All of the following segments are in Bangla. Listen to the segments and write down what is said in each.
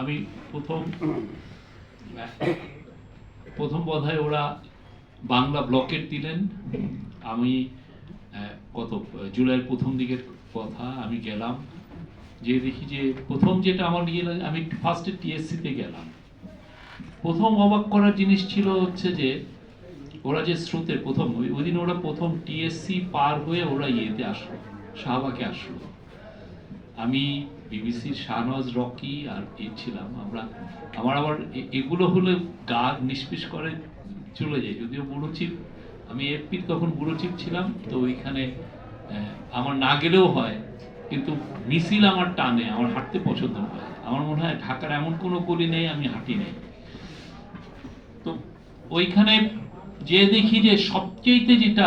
আমি প্রথম প্রথম বোধহয় ওরা বাংলা ব্লকেট দিলেন। আমি কত, জুলাইয়ের প্রথম দিকের কথা আমি গেলাম। যে দেখি যে প্রথম যেটা আমার নিয়ে আমি ফার্স্টে টিএসসিতে গেলাম। প্রথম অবাক করার জিনিস ছিল হচ্ছে যে, ওরা যে স্রোতে প্রথম, ওই দিন ওরা প্রথম টিএসসি পার হয়ে ওরা ইয়েতে আসলো, শাহবাগে আসলো। আমি বিবিসির শাহনওয়াজ রকি আর এ ছিলাম আমরা। আমার আবার এগুলো হলে গা নিষ্পিস করে চলে যায়। যদিও বুড়ো চিপ, আমি এফপির তখন বুড়ো চিপ ছিলাম, তো ওইখানে আমার না গেলেও হয়, কিন্তু মিছিল আমার টানে, আমার হাঁটতে পছন্দ হয়। আমার মনে হয় ঢাকার এমন কোনো গলি নেই, আমি হাঁটি নেই। তো ওইখানে যে দেখি যে সবচেয়েতে যেটা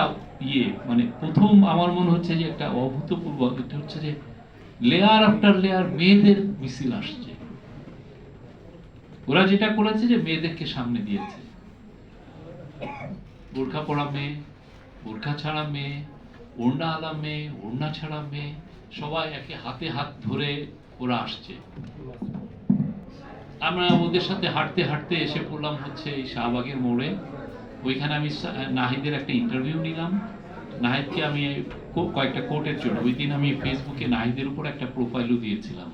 ইয়ে মানে প্রথম আমার মনে হচ্ছে যে একটা অভূতপূর্ব, এটা হচ্ছে যে লেয়ার আফটার লেয়ার মেয়েদের মিছিল আসছে। ওরা যেটা করেছে যে মেয়েদেরকে সামনে দিয়েছে। বোরখা পরা মেয়ে, বোরখা ছাড়া মেয়ে, ওড়না আলা মেয়ে, ওড়না ছাড়া মেয়ে, সবাই একে হাতে হাত ধরে ওরা আসছে। আমরা ওদের সাথে হাঁটতে হাঁটতে এসে পড়লাম হচ্ছে এই শাহবাগের মোড়ে। ওইখানে আমি নাহিদের একটা ইন্টারভিউ নিলাম। নাহিদকে আমি কয়েকটা কোর্টের জন্য। ওই দিন আমি ফেসবুকে নাহিদের উপর একটা প্রোফাইলও দিয়েছিলাম।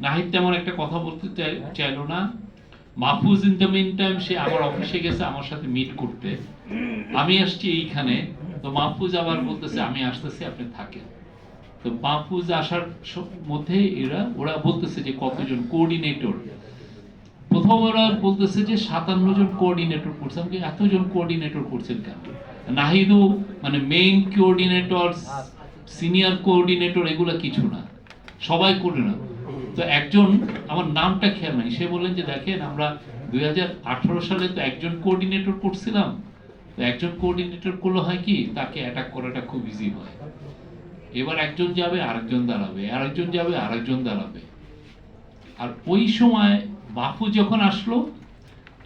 নাহিদ তেমন একটা কথা বলতে চাই- চাইলো না। Mahfuz in the meantime সে আমার অফিসে গেছে, আমার সাথে মিট করতে। আমি আসছি এইখানে। তো মাহফুজ আবার বলতেছে, আমি আসতেছি, আপনি থাকেন। তো মাহফুজ আসার মধ্যে এরা ওরা বলতেছে যে কতজন কোঅর্ডিনেটর প্রথম ওরা বলতেছে যে সাতান্ন জন কোঅর্ডিনেটর করছে। আমাকে এতজন কোঅর্ডিনেটর করছেন কেন? নাহিদু মানে মেইন কোঅর্ডিনেটর সিনিয়র কোঅর্ডিনেটর এগুলো কিছু না। সবাই করে না তো একজন, আমার নামটা খেয়াল নাই। সে বললেন যে, দেখেন, আমরা দুই হাজার আঠারো সালে তো একজন কোঅর্ডিনেটর করছিলাম। তো একজন কোঅর্ডিনেটর করলে হয় কি, তাকে অ্যাটাক করাটা খুব ইজি হয়। এবার একজন যাবে, আরেকজন দাঁড়াবে। আরেকজন যাবে, আরেকজন দাঁড়াবে। আর ওই সময় বাপু যখন আসলো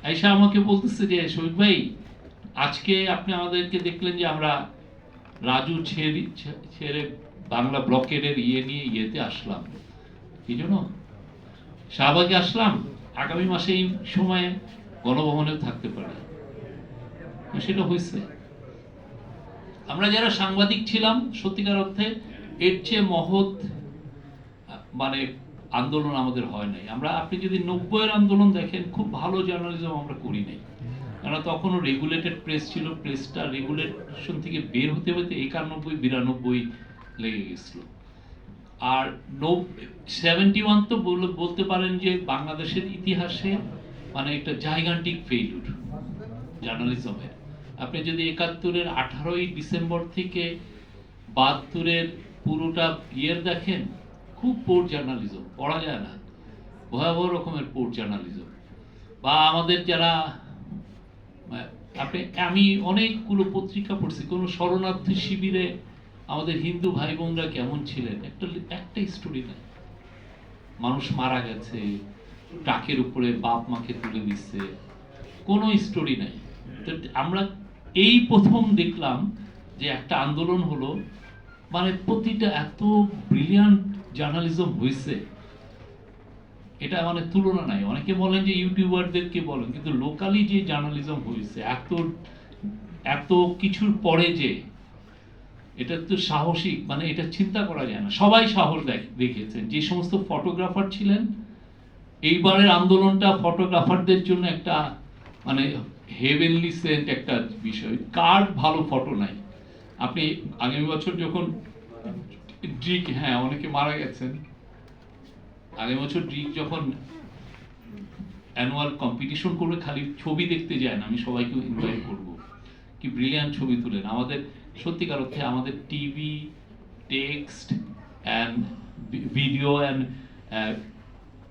আইসা আমাকে বলতেছে যে, শহীদ ভাই, আজকে আপনি আমাদেরকে দেখলেন যে আমরা রাজু ছেড়ে ছেড়ে বাংলা ব্লকেটের ইয়ে নিয়ে ইয়েতে আসলাম। কি জন্য শাহবাগে আসলাম, আগামী মাসে এই সময়ে গণভবনেও থাকতে পারি। সেটা হয়েছে। আমরা যারা সাংবাদিক ছিলাম, সত্যিকার অর্থে এর চেয়ে মহৎ মানে আন্দোলন আমাদের হয় নাই। আমরা, আপনি যদি নব্বইয়ের আন্দোলন দেখেন, খুব ভালো জার্নালিজম আমরা করি নাই। কেন তখনও রেগুলেটেড প্রেস ছিল প্রেসটা রেগুলেশন থেকে বের হতে হতে একানব্বই, বিরানব্বই লেগে গেছিল। আর সেভেন্টি ওয়ান তো বল- বলতে পারেন যে বাংলাদেশের ইতিহাসে মানে একটা জাইগান্টিক ফেইলুর জার্নালিজমের আপনি যদি একাত্তরের আঠারোই ডিসেম্বর থেকে বাহাত্তরের পুরোটা ইয়ের দেখেন খুব পোর জার্নালিজম পড়া যায় না। ভয়াবহ রকমের পোর জার্নালিজম বা আমাদের যারা আপনি, আমি অনেকগুলো পত্রিকা পড়ছি, কোনো শরণার্থী শিবিরে আমাদের হিন্দু ভাই বোনরা কেমন ছিলেন? একটা একটা স্টোরি নাই। মানুষ মারা গেছে, ট্রাকের উপরে বাপ মাকে তুলে দিচ্ছে, কোনো স্টোরি নাই। আমরা এই প্রথম দেখলাম যে একটা আন্দোলন হলো মানে প্রতিটা এত ব্রিলিয়ান্ট জার্নালিজম হয়েছে এটা মানে তুলনা নাই। অনেকে বলেন যে ইউটিউবারদেরকে বলেন, কিন্তু লোকালি যে জার্নালিজম হয়েছে এত এত কিছুর পরে যে, এটা তো সাহসিক মানে এটা চিন্তা করা যায় না। সবাই সাহস দেখ- দেখিয়েছেন যে সমস্ত ফটোগ্রাফার ছিলেন, এইবারের আন্দোলনটা ফটোগ্রাফারদের জন্য একটা মানে হেভেনলি সেন্ট একটা বিষয়। কার ভালো ফটো নাই? আপনি আগামী বছর যখন ড্রিক হ্যাঁ অনেকে মারা গেছেন। আগের বছর ড্রিক যখন অ্যানুয়াল কম্পিটিশন করবে, খালি ছবি দেখতে যায় না, আমি সবাইকে ইনভাইট করব। কি ব্রিলিয়ান্ট ছবি তুলেন। আমাদের, সত্যিকার অর্থে আমাদের TV text and video and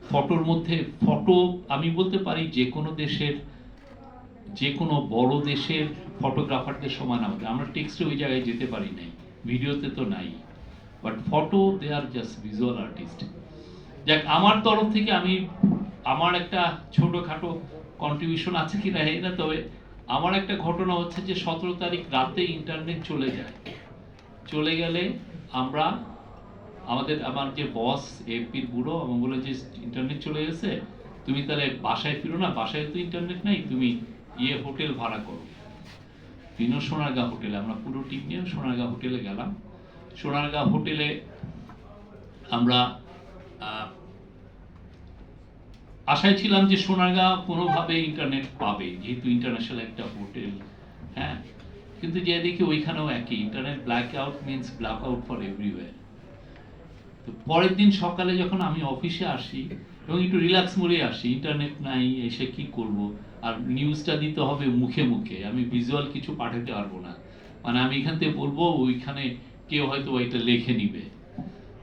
ফটোর মধ্যে ফটো আমি বলতে পারি যে কোনো দেশের, যে কোনো বড় দেশের ফটোগ্রাফারদের সমান আমাদের। আমরা টেক্সটে ওই জায়গায় যেতে পারি নাই। ভিডিওতে তো নাই। But photo they are just visual artist যাক, আমার তরফ থেকে আমি, আমার একটা ছোটোখাটো কন্ট্রিবিউশন আছে কি না না, তবে আমার একটা ঘটনা হচ্ছে যে সতেরো তারিখ রাতে ইন্টারনেট চলে যায়। চলে গেলে আমরা, আমাদের, আমার যে বস এপির বুড়ো আমার বলে যে ইন্টারনেট চলে গেছে, তুমি তাহলে বাসায় ফিরো না, বাসায় তো ইন্টারনেট নাই, তুমি ইয়ে হোটেল ভাড়া করো। বিনো সোনারগাঁ হোটেলে আমরা পুরো টিম নিয়ে সোনারগাঁ হোটেলে গেলাম। সোনারগাঁ হোটেলে আমরা আশায় ছিলাম যে সোনারগাঁ কোনোভাবে ইন্টারনেট পাবে, যেহেতু ইন্টারন্যাশনাল একটা হোটেল হ্যাঁ? কিন্তু যে দেখি ওইখানেও একই internet blackout means blackout for everywhere তো পরের দিন সকালে যখন আমি অফিসে আসি, এবং একটু রিল্যাক্স মোডে আসি ইন্টারনেট নাই, এসে কি করব? আর নিউজটা দিতে হবে মুখে মুখে, আমি ভিজুয়াল কিছু পাঠাতে পারব না। মানে আমি এখান থেকে বলব, ওইখানে কেউ হয়তো ওইটা লিখে নিবে।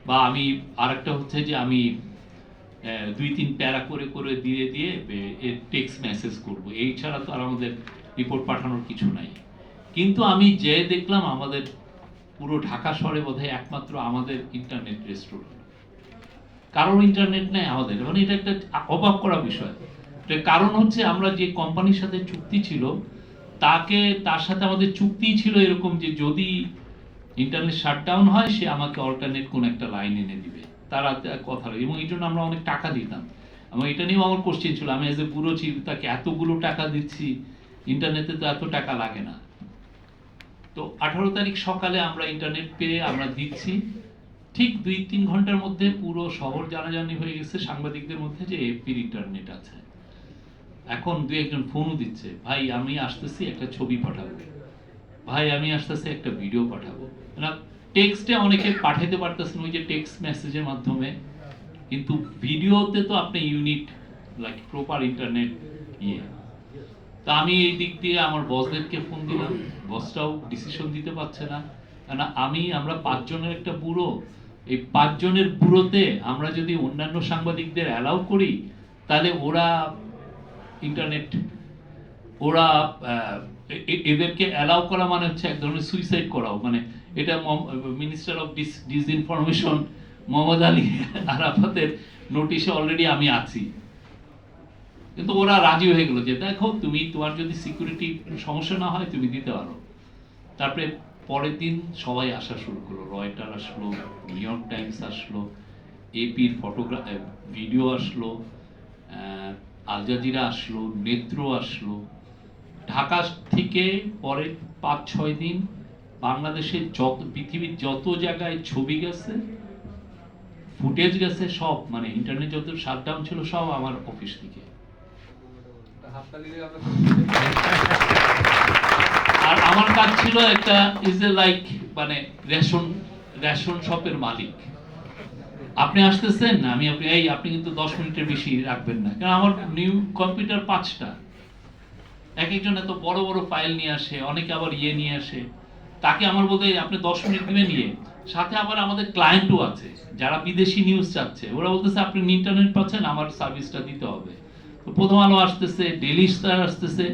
বা আমি আরেকটা হচ্ছে যে আমি দুই তিন প্যারা করে করে দিয়ে দিয়ে টেক্সট মেসেজ করব। এই ছাড়া তো আর আমাদের রিপোর্ট পাঠানোর কিছু নাই। কিন্তু আমি যে দেখলাম আমাদের পুরো ঢাকা শহরে বোধহয় একমাত্র আমাদের ইন্টারনেট রেস্টুরেন্ট কারণ ইন্টারনেট নেই আমাদের। মানে এটা একটা অবাক করা বিষয়। কারণ হচ্ছে আমরা যে কোম্পানির সাথে চুক্তি ছিল, তাকে, তার সাথে আমাদের চুক্তি ছিল এরকম যে যদি ইন্টারনেট শাটডাউন হয়, সে আমাকে অল্টারনেট কোন একটা লাইন এনে দিবে। তারা কথা। এবং এই জন্য আমরা অনেক টাকা দিতাম। এবং এটা নিয়েও আমার কোশ্চেন ছিল, আমি এজ এ বুড়ো চিফ তাকে এতগুলো টাকা দিচ্ছি ইন্টারনেটে তো এত টাকা লাগে না। তো আঠারো তারিখ সকালে আমরা ইন্টারনেট পেয়ে আমরা দিচ্ছি। ঠিক দুই তিন ঘণ্টার মধ্যে পুরো শহর জানাজানি হয়ে গেছে সাংবাদিকদের মধ্যে যে এপির ইন্টারনেট আছে। এখন দু একজন ফোনও দিচ্ছে, ভাই, আমি আসতেছি, একটা ছবি পাঠাবো। ভাই, আমি আসতেছি একটা ভিডিও পাঠাবো। টেক্সটে অনেকে পাঠাতে পারতেছেন ওই যে টেক্সট মেসেজের মাধ্যমে। কিন্তু ভিডিওতে তো আপনি ইউনিট লাইক প্রপার ইন্টারনেট ইয়ে। তা আমি এই দিক দিয়ে আমার বসদেরকে ফোন দিলাম। বসটাও ডিসিশন দিতে পারছে না। কেন আমি, আমরা পাঁচজনের একটা বুড়ো এই পাঁচজনের বুড়োতে আমরা যদি অন্যান্য সাংবাদিকদের অ্যালাউ করি, তাহলে ওরা ইন্টারনেট ওরা এদেরকে অ্যালাউ করা মানে হচ্ছে এক ধরনের সুইসাইড করাও। মানে এটা minister of dis disinformation Mohammad Ali আরাফাতের নোটিশে অলরেডি আমি আছি। কিন্তু ওরা রাজি হয়ে গেল যে, দেখো, তুমি, তোমার যদি সিকিউরিটি সমস্যা না হয়, তুমি দিতে পারো। তারপরে পরের দিন সবাই আসা শুরু করল। রয়টার আসলো নিউ ইয়র্ক টাইমস আসলো এপির ফটোগ্রাফ ভিডিও আসলো আল জাজিরা আসলো নেত্র আসলো। ঢাকা থেকে পরে পাঁচ, ছয় দিন বাংলাদেশের যত, পৃথিবীর যত জায়গায় ছবি গেছে, ফুটেজ গেছে, সব মানে ইন্টারনেট যত শাটডাউন ছিল, সব আমার অফিস থেকে। আর আমার কাজ ছিল একটা ইজ এ লাইক মানে রেশন রেশন শপের মালিক। আপনি আসতেছেন? আমি, আপনি, এই, আপনি কিন্তু দশ মিনিটের বেশি রাখবেন না। কারণ আমার নিউ কম্পিউটার পাঁচটা। এক একজন এত বড় বড় ফাইল নিয়ে আসে, অনেকে আবার ইয়ে নিয়ে আসে। তাকে আমার বলতে আপনি দশ মিনিট দিবেন নিয়ে সাথে আবার আমাদের ক্লায়েন্টও আছে, যারা বিদেশি নিউজ চাচ্ছে। ওরা বলতেছে, আপনি ইন্টারনেট পাচ্ছেন, আমার সার্ভিসটা দিতে হবে। তো প্রথম আলো আসতেছে ডেলি স্টার আসতেছে,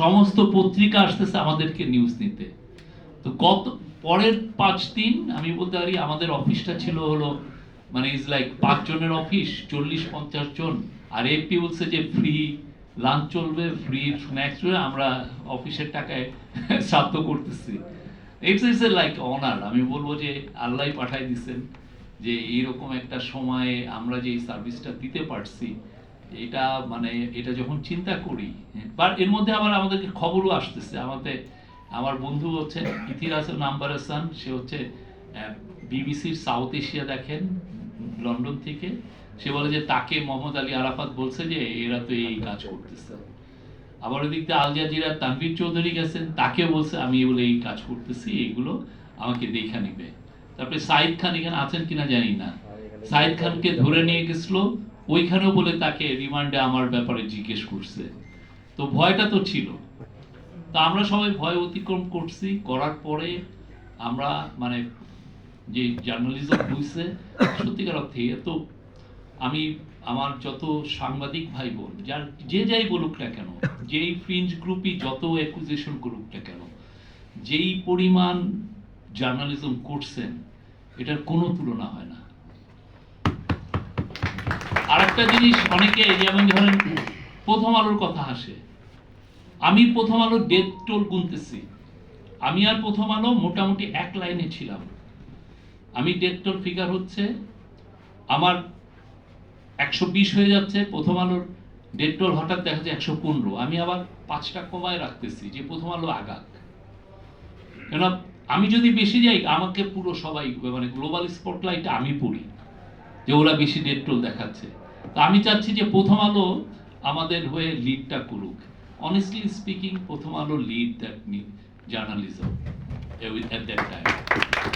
সমস্ত পত্রিকা আসতেছে আমাদেরকে নিউজ নিতে তো গত, পরের পাঁচ দিন আমি বলতে পারি, আমাদের অফিসটা ছিল হলো মানে ইজ লাইক পাঁচ জনের অফিস চল্লিশ পঞ্চাশ জন। আর এপি বলছে যে ফ্রি লাঞ্চ চলবে ফ্রি স্ন্যাক্স চলবে, আমরা অফিসের টাকায় শ্রাদ্ধ করতেছি। It's it's a like honour আমি বলব যে আল্লাহ পাঠাই দিচ্ছেন যে এইরকম একটা সময়ে আমরা যে এই সার্ভিসটা দিতে পারছি, এটা মানে এটা যখন চিন্তা করি বাট এর মধ্যে আবার আমাদেরকে খবরও আসতেছে। আমাদের, আমার বন্ধু হচ্ছে ইতিহাস নাম্বার হাসান সে হচ্ছে বিবিসির সাউথ এশিয়া দেখেন, লন্ডন থেকে। সে বলে যে তাকে মোহাম্মদ আলী আরাফাত বলছে যে এরা তো এই কাজ করতেছে। আবার ওদিক দিয়ে আল জাজিরা তানভীর চৌধুরী গেছেন তাকে বলছে, আমি বলে এই কাজ করতেছি, এগুলো আমাকে দেখা নিবে। তারপরে সাইদ খান এখানে আছেন কিনা জানি না। সাইদ খানকে ধরে নিয়ে গেছিল, ওইখানেও বলে তাকে রিমান্ডে আমার ব্যাপারে জিজ্ঞেস করছে। তো ভয়টা তো ছিল। তো আমরা সবাই ভয় অতিক্রম করছি, করার পরে আমরা মানে যে জার্নালিজম হয়েছে সত্যিকার অর্থে এত আমি আমার যত সাংবাদিক ভাই বোন যার যে যাই বলুক না কেন যেই ফ্রিঞ্জ গ্রুপই যত অ্যাকুজিশন করুক না কেন যেই পরিমাণ জার্নালিজম করছেন এটার কোনো তুলনা হয় না। আরেকটা জিনিস অনেকে যেমন ধরেন প্রথম আলোর কথা আসে আমি প্রথম আলো ডেথ টোল গুনতেছি। আমি আর প্রথম আলো মোটামুটি এক লাইনে ছিলাম। আমি ডেটটোর ফিগার হচ্ছে আমার একশো বিশ হয়ে যাচ্ছে, প্রথম আলোর ডেটটোল হঠাৎ দেখা যাচ্ছে একশো পনেরো। আমি আবার পাঁচটা কমায় রাখতেছি যে প্রথম আলো আগাক। কেন? আমি যদি বেশি যাই, আমাকে পুরো সবাই মানে গ্লোবাল স্পটলাইটে আমি পড়ি, যে ওরা বেশি ডেটটোল দেখাচ্ছে। তো আমি চাচ্ছি যে প্রথম আলো আমাদের হয়ে লিডটা করুক। অনেস্টলি স্পিকিং প্রথম আলো লিড দ্যাট জার্নালিজম দ্যাট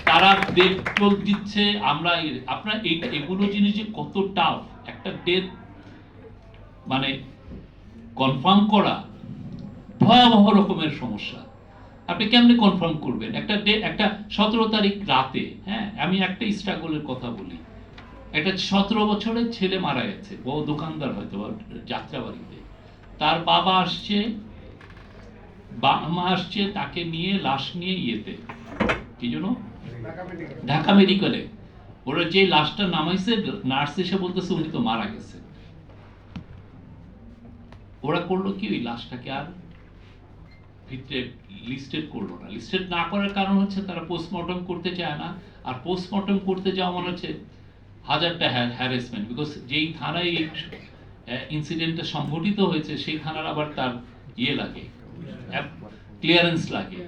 তারা ডেটটোল দিচ্ছে, আমরা আপনার এগুলো জিনিস যে কত টাফ একটা ডেট মানে কনফার্ম করা ভয়াবহ রকমের সমস্যা। আপনি কেমনে কনফার্ম করবেন? একটা ডে একটা সতেরো তারিখ রাতে হ্যাঁ? আমি একটা স্ট্রাগলের কথা বলি। একটা সতেরো বছরের ছেলে মারা গেছে বড় দোকানদার হয়তো বা যাত্রাবাড়িতে। তার বাবা আসছে মা আসছে, তাকে নিয়ে লাশ নিয়ে ইয়েতে। কি জন্য ঢাকা মেডিকেলে ওরা যে লাশটা নামাইছে, নার্স এসে বলতেছে, উনি তো মারা গেছে। ওরা করল কি? ওই লাশটাকে আর ভিতরে লিস্টেড করল না। লিস্টেড না করার কারণ হচ্ছে তারা পোস্টমর্টম করতে চায় না। আর পোস্টমর্টম করতে যাওয়া মানে হচ্ছে হাজারটা হ্যারাসমেন্ট বিকজ যেই থানায় এই ইনসিডেন্টটা সংঘটিত হয়েছে, সেই থানার আবার তার ইয়ে লাগে ক্লিয়ারেন্স লাগে।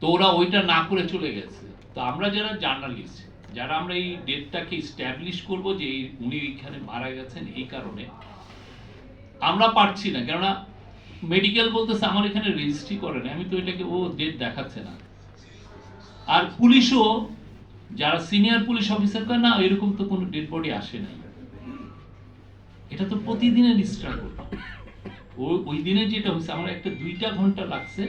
তো ওরা ওইটা না করে চলে গেছে। তো আমরা যারা জার্নালিস্ট যারা আমরা এই ডেটটাকে স্ট্যাবলিশ করব যে উনি এইখানে মারা গেছেন এই কারণে, আমরা পারছি না। কেননা মেডিকেল বলতেছে আমার এখানে রেজিস্ট্রি করে না আমি তো এটাকে, ও ডেট দেখাচ্ছে না। আর পুলিশও, যারা সিনিয়র পুলিশ অফিসার কয়, না, এরকম তো কোনো ডেড বডি আসে নাই। এটা তো প্রতিদিনের স্ট্রাগল ওই ওই দিনে যেটা হয়েছে, আমার একটা দুইটা ঘণ্টা লাগছে।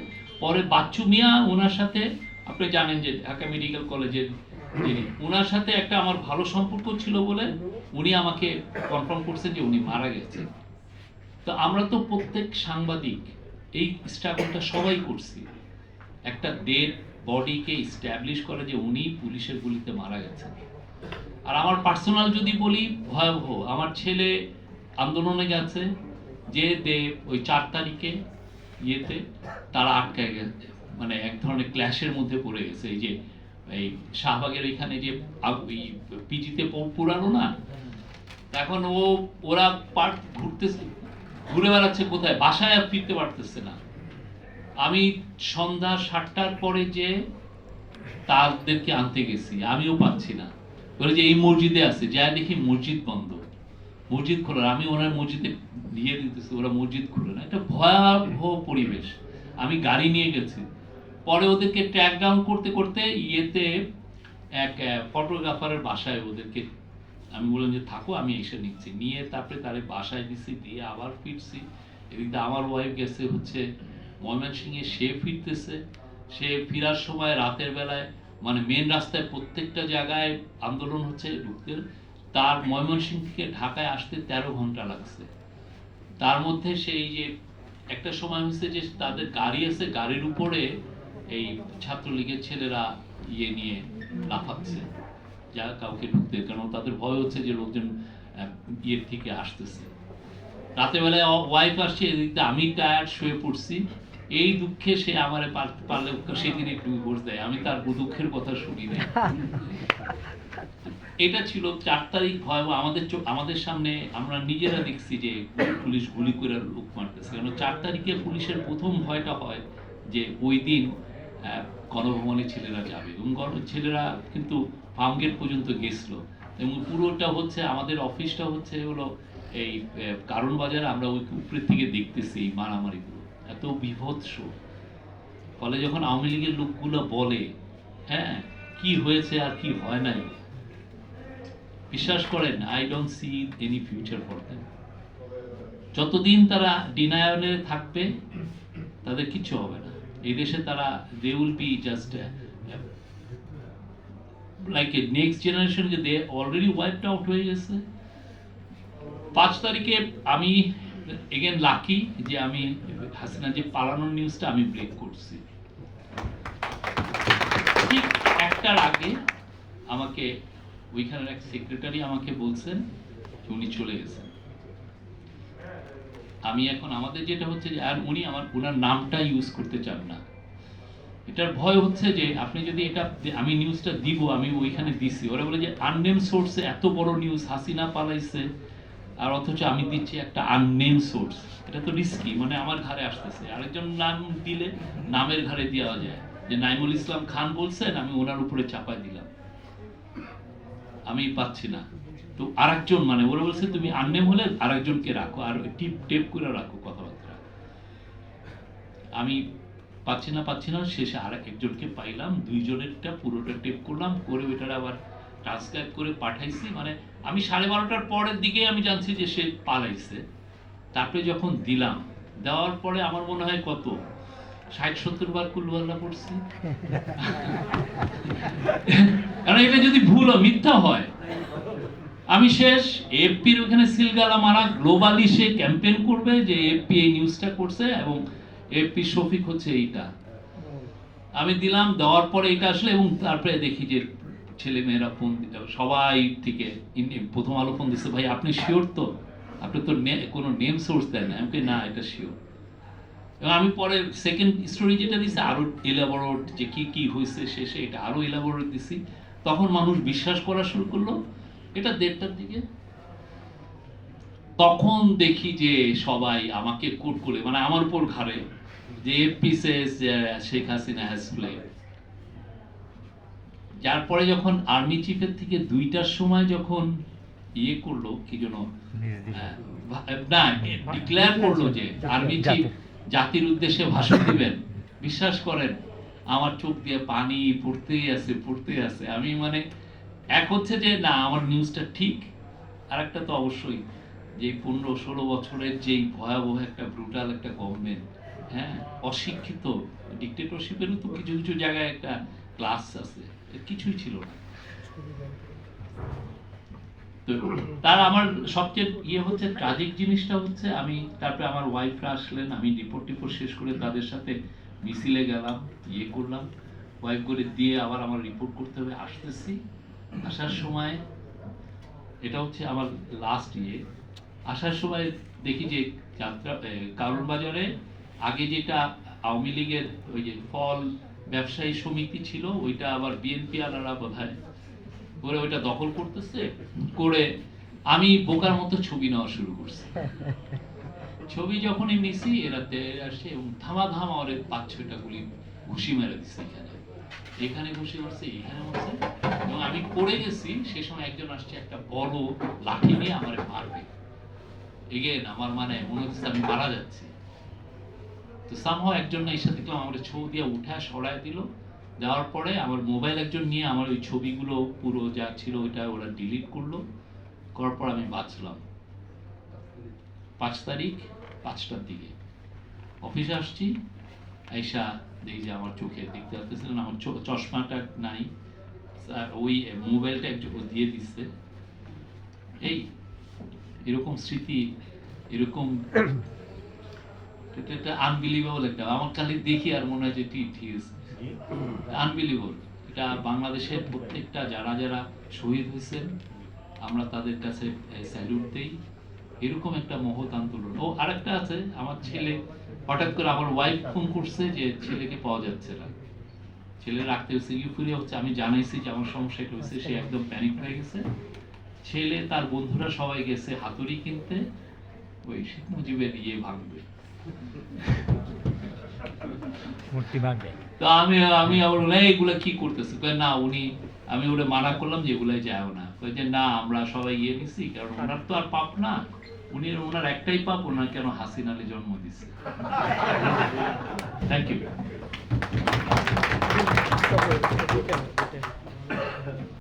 পরে বাচ্চু মিয়া, ওনার সাথে, আপনি জানেন যে ঢাকা মেডিকেল কলেজের যিনি ওনার সাথে একটা আমার ভালো সম্পর্ক ছিল বলে উনি আমাকে কনফার্ম করছেন যে উনি মারা গেছেন। তো আমরা তো প্রত্যেক সাংবাদিক এই স্ট্রাগলটা সবাই করছি। একটা ডেড বডিকে স্ট্যাবলিশ করে যে উনি পুলিশের গুলিতে মারা গেছেন। আর আমার পার্সোনাল যদি বলি, ভয়াবহ, আমার ছেলে আন্দোলনে গেছে, যে দে ওই চার তারিখে ইয়েতে তারা আটকায় গেছে মানে এক ধরনের ক্ল্যাশের মধ্যে পড়ে গেছে। এই যে এই শাহবাগের এখানে যে পিজিতে পুরানো না? এখন ও, ওরা পার্ক ঘুরতেছে, ঘুরে বেড়াচ্ছে কোথায়? বাসায় আর ফিরতে পারতেছে না। আমি সন্ধ্যা সাতটার পরে যে তাদেরকে আনতে গেছি, আমিও পাচ্ছি না। বলে যে এই মসজিদে আছে যা দেখি মসজিদ বন্ধ। মসজিদ খোলা আমি ওনার মসজিদে দিয়ে দিতেছি ওরা মসজিদ খুলে না। এটা ভয়াবহ পরিবেশ। আমি গাড়ি নিয়ে গেছি। পরে ওদেরকে ট্র্যাক ডাউন করতে করতে ইয়েতে এক ফটোগ্রাফারের বাসায় ওদেরকে আমি বললাম যে, থাকো, আমি এসে নিচ্ছি। নিয়ে তারপরে তারে বাসায় দিছি, দিয়ে আবার ফিরছি। এদিক আমার ওয়াইফ গেছে হচ্ছে ময়মনসিংহে, সে ফিরতেছে। সে ফেরার সময় রাতের বেলায় মানে মেন রাস্তায় প্রত্যেকটা জায়গায় আন্দোলন হচ্ছে, ঢুকতে। তার ময়মনসিংহ থেকে ঢাকায় আসতে তেরো ঘণ্টা লাগছে। তার মধ্যে সেই যে, একটা সময় হচ্ছে যে তাদের গাড়ি আছে, গাড়ির উপরে এই ছাত্রলীগের ছেলেরা ইয়ে নিয়ে লাফাচ্ছে যা কাউকে ঢুকতে কারণ তাদের ভয় হচ্ছে যে লোকজন ইয়ের থেকে আসতেছে। রাতের বেলায় ওয়াইফ আসছে এদিক আমি টায়ার্ড শুয়ে পড়ছি। এই দুঃখে সে আমার পারলে সেদিন একটু ডিভোর্স দেয়। আমি তার দুঃখের কথা শুনি না এটা ছিল চার তারিখ ভয়াবহ। আমাদের আমাদের সামনে আমরা নিজেরা দেখছি যে পুলিশ গুলি করে লোক মারতেছে। কারণ চার তারিখে পুলিশের প্রথম ভয়টা হয় যে ওই দিন গণভবনে ছেলেরা যাবে এবং ছেলেরা কিন্তু ফার্ম গেট পর্যন্ত গেছিল। এবং পুরোটা হচ্ছে, আমাদের অফিসটা হচ্ছে হলো এই কারণ বাজারে আমরা ওই উপরের থেকে দেখতেছি, এই মারামারিগুলো। এত বিভৎস। ফলে যখন আওয়ামী লীগের লোকগুলো বলে হ্যাঁ কি হয়েছে আর কি হয় নাই? বিশ্বাস করেন I don't see any future for them যতদিন তারা ডিনায়নে থাকবে, তাদের কিচ্ছু হবে না। এই দেশে তারা they will be just like next generation যে দে অলরেডি ওয়াইপড আউট হয়ে গেছে। পাঁচ তারিখে আমি এগেন লাকি যে আমি হাসিনা যে পালানোর নিউজটা আমি ব্রেক করছি। ঠিক একটার আগে আমাকে, ওইখানের এক সেক্রেটারি আমাকে বলছেন উনি চলে গেছেন। আমি এখন আমাদের যেটা হচ্ছে যে, আর উনি আমার ওনার নামটা ইউজ করতে চান না। এটার ভয় হচ্ছে যে, আপনি যদি এটা আমি নিউজটা দিব, আমি ওইখানে দিছি। ওরা বলে যে আননেম সোর্সে এত বড় নিউজ হাসিনা পালাইছে। আর অথচ আমি দিচ্ছি একটা আননেম সোর্স এটা তো রিস্কি মানে আমার ঘরে আসতেছে। আরেকজন নাম দিলে নামের ঘরে দেওয়া যায়। যে নাইমুল ইসলাম খান বলছেন, আমি ওনার উপরে চাপাই দিলাম। আমি পাচ্ছি না। তো আরেকজন মানে ওরা বলছে তুমি আননেম হলে আরেকজনকে রাখো আর টিপ টেপ করে রাখো কথাবার্তা। আমি পাচ্ছি না পাচ্ছি না শেষে আর একজনকে পাইলাম দুইজনেরটা পুরোটা টেপ করলাম করে ওইটার আবার ট্রান্সক্রাইব করে পাঠাইছি। মানে আমি সাড়ে বারোটার পরের দিকে আমি জানছি যে সে পালাইছে। তারপরে যখন দিলাম দেওয়ার পরে আমার মনে হয় কত? ষাট সত্তর বার কুলওয়াল্লা পড়ছি। কারণ এটা যদি ভুল হয় মিথ্যা হয় আমি শেষ এফপির ওখানে সিলগালা মারা গ্লোবালি সে ক্যাম্পেইন করবে যে এফপি এই নিউজটা করছে এবং এফপি শফিক হচ্ছে এইটা। আমি দিলাম দেওয়ার পরে এটা আসলে এবং তারপরে দেখি যে ছেলে মেয়েরা ফোন সবাই থেকে প্রথম আলো ফোন দিচ্ছে ভাই আপনি শিওর তো? আপনি তো কোনো নেম সোর্স দেন না। আমি বলি, না এটা শিওর এবং আমি পরে সেকেন্ড স্টোরি যেটা দিছি আরও এলাবোরেট যে কি কি হয়েছে শেষে এটা আরও এলাবোরেট দিছি। তখন মানুষ বিশ্বাস করা শুরু করল। এটা দেড়টার দিকে। তখন দেখি যে সবাই আমাকে কোট করে মানে আমার উপর ঘাড়ে যে AFP says Sheikh Hasina has played যার পরে যখন আর্মি চিফের থেকে দুইটার সময় যখন ইয়ে করল কি যেন হ্যাঁ, না ডিক্লেয়ার করল যে আর্মি চিফ জাতির উদ্দেশ্যে ভাষণ দিবেন। বিশ্বাস করেন আমার চোখ দিয়ে পানি পড়তেই আছে পড়তেই আছে। আমি মানে এক হচ্ছে যে, না, আমার নিউজটা ঠিক। আর একটা তো অবশ্যই যে পনেরো, ষোলো বছরের যেই ভয়াবহ একটা ব্রুটাল একটা গভর্নমেন্ট হ্যাঁ অশিক্ষিত ডিক্টেটরশিপেরও তো কিছু কিছু জায়গায় একটা ক্লাস আছে। কিছুই ছিল না। তার আমার সবচেয়ে ইয়ে হচ্ছে ট্রাজিক জিনিসটা হচ্ছে, আমি তারপরে আমার ওয়াইফরা আসলেন, আমি রিপোর্ট টিপোর্ট শেষ করে তাদের সাথে মিছিলে গেলাম ইয়ে করলাম। ওয়াইফ করে দিয়ে আবার আমার রিপোর্ট করতে হবে। আসতেছি। আসার সময়, এটা হচ্ছে আমার লাস্ট ইয়ে আসার সময় দেখি যে যাত্রা কারণ বাজারে আগে যেটা আওয়ামী লীগের ওই যে ফল ব্যবসায়ী সমিতি ছিল, ওইটা আবার বিএনপি আলারা বোধ হয় করে ওইটা দখল করতেছে, করে আমি বোকার মতো ছবি নেওয়া শুরু করছি। ছবি যখনই নিছি, এরা তেড়ে আসে এবং ধামাধাম ওরে পাঁচ ছয়টা গুলি ঘুষি মেরে দিচ্ছে এখানে। এখানে ঘুষি মারছে এখানে মারছে এবং আমি পড়ে গেছি, সে সময় একজন আসছে, একটা বড় লাঠি নিয়ে আমার মারবে। এগেন আমার মানে মনে হচ্ছে আমি মারা যাচ্ছি। তো সামহাও একজন না এসে দেখলাম আমার ছবি দিয়ে উঠা সরায় দিল। দেওয়ার পরে আমার মোবাইল একজন নিয়ে আমার ওই ছবিগুলো পুরো যা ছিল ওইটা ওরা ডিলিট করল। করার পর আমি বাঁচলাম। পাঁচ তারিখ, পাঁচটার দিকে। অফিসে আসছি, আইসা দেখি যে আমার দেখতে আমার চশমাটা নাই। ওই মোবাইলটা একটু দিয়ে দিচ্ছে। এই এরকম স্মৃতি এরকম এটা আনবিলিভেবল একটা আমার খালি দেখি আর মনে হয় যে ঠিক ঠিক আনবিলিভেবল এটা বাংলাদেশের প্রত্যেকটা যারা যারা শহীদ হয়েছেন আমরা তাদের কাছে স্যালুট দেই। এরকম একটা মহৎ আন্দোলন। ও আরেকটা আছে আমার ছেলে হঠাৎ করে আমার ওয়াইফ ফোন করছে যে ছেলেকে পাওয়া যাচ্ছে না। ছেলে রাখতে হচ্ছে ইউফোরিয়া হচ্ছে আমি জানাইছি যে আমার সমস্যা এটা হচ্ছে সে একদম প্যানিক হয়ে গেছে। ছেলে তার বন্ধুরা সবাই গেছে হাতুড়ি কিনতে ওই শেখ মুজিবের ইয়ে ভাঙবে। তো আমি আমি আবার বললাম এগুলা কি করতেছে? না উনি আমি ওরে মানা করলাম যে এগুলাই যাও না। যে না আমরা সবাই ইয়ে নিছি কারণ ওনার তো আর পাপ না। উনি ওনার একটাই পাপ ওনার কেন হাসিন আলী জন্ম দিছে থ্যাংক ইউ